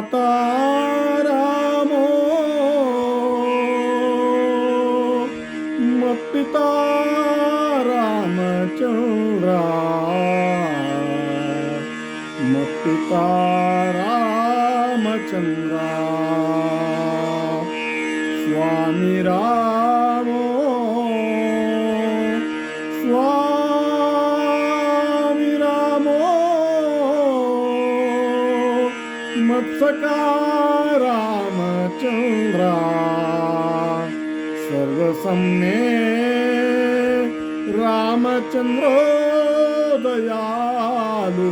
ಮಾತಾ ರಾಮೋ ಮತ್ಪಿತಾ ರಾಮಚಂದ್ರ ಮತ್ಪಿತಾ ರಾಮಚಂದ್ರ ಸ್ವಾಮಿ ರಾಮೋ वत्सका रामचन्द्रा सर्वसं मे रामचन्द्रो दयालु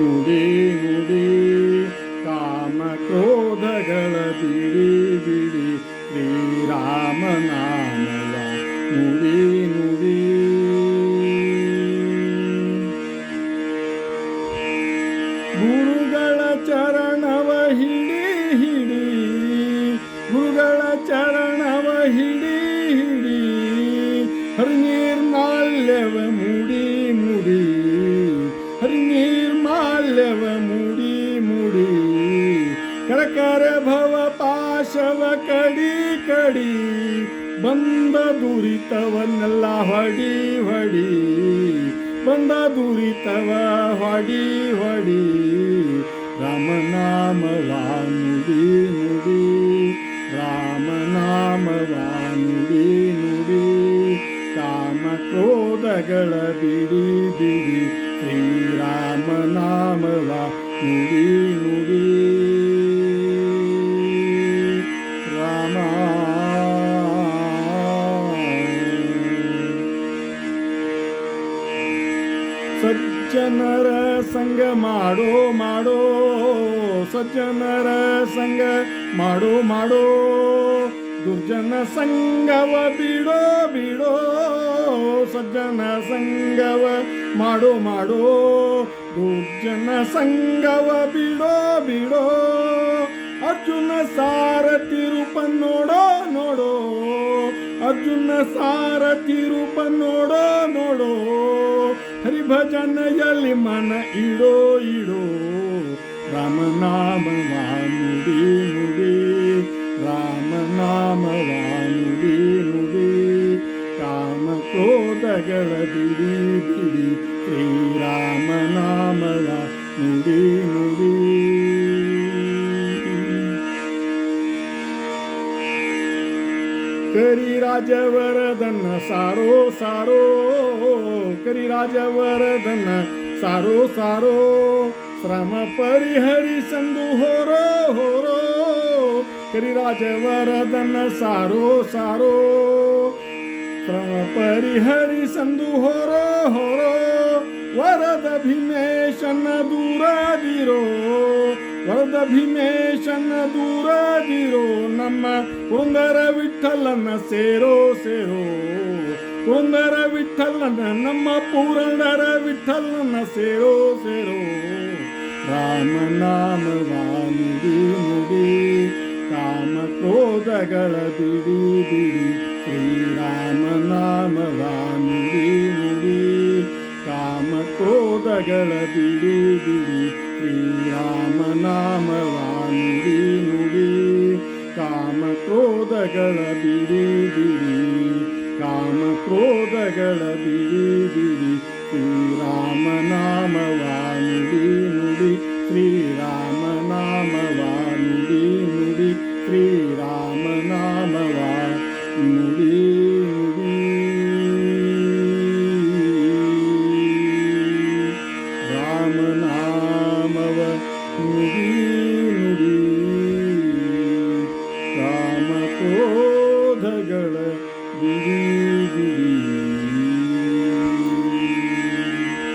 Dee. ಕಳಕರ ಭವ ಪಾಶವ ಕಡಿ ಕಡಿ, ಬಂದ ದುರಿತವನ್ನೆಲ್ಲ ಹೊಡಿ ಹೊಡಿ, ಬಂದ ದುರಿತವ ಹೊಡಿ ಹೊಡಿ ರಾಮನಾಮವ ನುಡಿ ನುಡಿ ರಾಮನಾಮವ ನುಡಿ ನುಡಿ, ಕಾಮ ಕ್ರೋಧಗಳ ಬಿಡಿ ಬಿಡಿ ಶ್ರೀರಾಮನಾಮವ ನುಡಿ ಸಜ್ಜನರ ಸಂಗ ಮಾಡೋ ಮಾಡೋ. ಸಜ್ಜನರ ಸಂಗ ಮಾಡೋ ಮಾಡೋ. ದುರ್ಜನ ಸಂಗವ ಬಿಡೋ ಬಿಡೋ. ಸಜ್ಜನ ಸಂಗವ ಮಾಡೋ ಮಾಡೋ. ದುರ್ಜನ ಸಂಗವ ಬಿಡೋ ಬಿಡೋ. ಅರ್ಜುನ ಸಾರಥಿ ರೂಪ ನೋಡೋ ನೋಡೋ. ಅರ್ಜುನ ಸಾರಥಿ ರೂಪ ನೋಡೋ ನೋಡೋ. ಹರಿಭಜನೆಯಲ್ಲಿ ಮನ ಇಡೋ ಇಡೋ ರಾಮನಾಮವ ನುಡಿ ನುಡಿ ರಾಮನಾಮವ ನುಡಿ ನುಡಿ ಕಾಮ ಕ್ರೋಧಗಳ ಬಿಡಿ ಬಿಡಿ ಶ್ರೀರಾಮನಾಮವ ನುಡಿ ನುಡಿ राजवरदन सारो सारो करि राजवरदन सारो सारो। श्रम परिहरि परिहर होरो हरो। करि राज वर धन सारो सारो। श्रम परिहरि परिहरिदु होरो हरो। वरद दूरा दूरविरो ಭೀಮೇಶನ ದೂರದಿರೋ ನಮ್ಮ ಪುರಂದರ ವಿಠಲನ ಸೇರೋ ಸೇರೋ. ಪುರಂದರ ವಿಠಲನ ನಮ್ಮ ಪುರಂದರ ವಿಠಲನ ಸೇರೋ ಸೇರೋ. ರಾಮನಾಮವ ನುಡಿ ಕಾಮ ಕ್ರೋಧಗಳ ಬಿಡಿ ಬಿಡಿ. ಶ್ರೀರಾಮನಾಮವ ನುಡಿ ಕಾಮ ಕ್ರೋಧಗಳ ಬಿಡಿ ಬಿಡಿ. ನಾಮ ವಾಂಗಿ ನುಡಿ ಕಾಮ ಕ್ರೋಧಗಳ ಬಿಡಿ ಬಿಡಿ ಕಾಮ ಕ್ರೋಧಗಳ ಬಿಡಿ ಬಿಡಿ ಶ್ರೀರಾಮ ನಾಮ ವಾಂಗಿ ನುಡಿ ಶ್ರೀರಾಮ ನಾಮ ವಾಂಗಿ ನುಡಿ ಶ್ರೀರಾಮ ನಾಮ ನುಡಿ